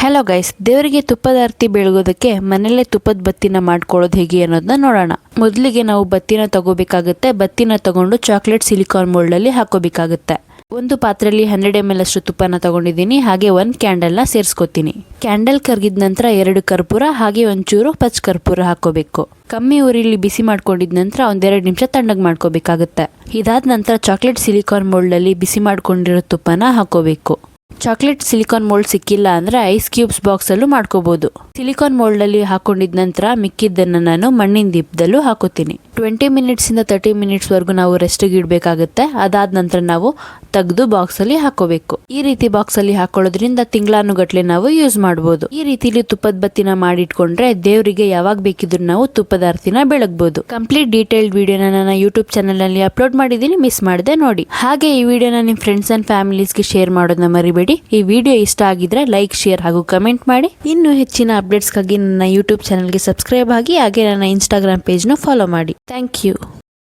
Hello guys ದೇವರಿಗೆ ತುಪ್ಪದ ಆರತಿ ಬೆಳಗೋದಕ್ಕೆ ಮನೆಯಲ್ಲೇ ತುಪ್ಪದ ಬತ್ತಿನ ಮಾಡ್ಕೊಳ್ಳೋದು ಹೇಗೆ ಅನ್ನೋದನ್ನ ನೋಡೋಣ. ಮೊದಲಿಗೆ ನಾವು ಬತ್ತಿನ ತಗೋಬೇಕಾಗುತ್ತೆ, ಬತ್ತಿನ ತಗೊಂಡು ಚಾಕ್ಲೇಟ್ ಸಿಲಿಕಾನ್ ಮೋಲ್ಡ್ ಅಲ್ಲಿ ಹಾಕೋಬೇಕಾಗುತ್ತೆ ಒಂದು ಪಾತ್ರೆಯಲ್ಲಿ ಹಂಡ್ರೆಡ್ ಎಂ ಎಲ್ ಅಷ್ಟು ತುಪ್ಪನ ತಗೊಂಡಿದ್ದೀನಿ, ಹಾಗೆ ಒಂದು ಕ್ಯಾಂಡಲ್ನ ಸೇರಿಸ್ಕೊತೀನಿ. ಕ್ಯಾಂಡಲ್ ಕರ್ಗಿದ ನಂತರ ಎರಡು ಕರ್ಪೂರ, ಹಾಗೆ ಒಂಚೂರು ಪಚ್ ಕರ್ಪೂರ ಹಾಕೋಬೇಕು ಕಮ್ಮಿ ಉರಿಲಿ ಬಿಸಿ ಮಾಡ್ಕೊಂಡಿದ ನಂತರ ಒಂದೆರಡು ನಿಮಿಷ ತಣ್ಣಗೆ ಮಾಡ್ಕೋಬೇಕಾಗುತ್ತೆ. ಇದಾದ ನಂತರ ಚಾಕ್ಲೇಟ್ ಸಿಲಿಕಾನ್ ಮೋಲ್ಡ್ ಅಲ್ಲಿ ಬಿಸಿ ಮಾಡ್ಕೊಂಡಿರೋ ತುಪ್ಪನ ಹಾಕೋಬೇಕು ಚಾಕ್ಲೇಟ್ ಸಿಲಿಕಾನ್ ಮೋಲ್ಡ್ ಸಿಕ್ಕಿಲ್ಲ ಅಂದ್ರೆ ಐಸ್ ಕ್ಯೂಬ್ಸ್ ಬಾಕ್ಸ್ ಅಲ್ಲೂ ಮಾಡ್ಕೋಬಹುದು ಸಿಲಿಕಾನ್ ಮೋಲ್ಡ್ ಅಲ್ಲಿ ಹಾಕೊಂಡಿದ ನಂತರ ಮಿಕ್ಕಿದ್ದನ್ನು ನಾನು ಮಣ್ಣಿನ ದೀಪದಲ್ಲೂ ಹಾಕೋತೀನಿ. ಟ್ವೆಂಟಿ ಮಿನಿಟ್ಸ್ ಇಂದ ತರ್ಟಿ ಮಿನಿಟ್ಸ್ ವರೆಗೂ ನಾವು ರೆಸ್ಟಿಗೆ ಇಡಬೇಕಾಗುತ್ತೆ. ಅದಾದ ನಂತರ ನಾವು ತೆಗೆದು ಬಾಕ್ಸ್ ಅಲ್ಲಿ ಹಾಕೋಬೇಕು. ಈ ರೀತಿ ಬಾಕ್ಸ್ ಅಲ್ಲಿ ಹಾಕೊಳ್ಳೋದ್ರಿಂದ ತಿಂಗಳಾನುಗಟ್ಲೆ ನಾವು ಯೂಸ್ ಮಾಡಬಹುದು ಈ ರೀತಿಲಿ ತುಪ್ಪದ ಬತ್ತಿನ ಮಾಡಿಟ್ಕೊಂಡ್ರೆ ದೇವರಿಗೆ ಯಾವಾಗ ಬೇಕಿದ್ರು ನಾವು ತುಪ್ಪದ ಅರ್ಥಿನ ಬೆಳಗ್ಬಹುದು ಕಂಪ್ಲೀಟ್ ಡೀಟೇಲ್ಡ್ ವಿಡಿಯೋನ ನನ್ನ ಯೂಟ್ಯೂಬ್ ಚಾನಲಲ್ಲಿ ಅಪ್ಲೋಡ್ ಮಾಡಿದ್ದೀನಿ. ಮಿಸ್ ಮಾಡದೆ ನೋಡಿ. ಹಾಗೆ ಈ ವಿಡಿಯೋನ ನಿಮ್ಮ ಫ್ರೆಂಡ್ಸ್ ಅಂಡ್ ಫ್ಯಾಮಿಲೀಸ್ಗೆ ಶೇರ್ ಮಾಡೋದನ್ನ ಮರಿಬೇಡಿ. ಈ ವಿಡಿಯೋ ಇಷ್ಟ ಆಗಿದ್ರೆ ಲೈಕ್ ಶೇರ್ ಹಾಗೂ ಕಮೆಂಟ್ ಮಾಡಿ. ಇನ್ನು ಹೆಚ್ಚಿನ ಅಪ್ಡೇಟ್ಸ್ಗಾಗಿ ನನ್ನ ಯೂಟ್ಯೂಬ್ ಚಾನಲ್ಗೆ ಸಬ್ಸ್ಕ್ರೈಬ್ ಆಗಿ, ಹಾಗೆ ನನ್ನ ಇನ್ಸ್ಟಾಗ್ರಾಮ್ನ ಫಾಲೋ ಮಾಡಿ. Thank you.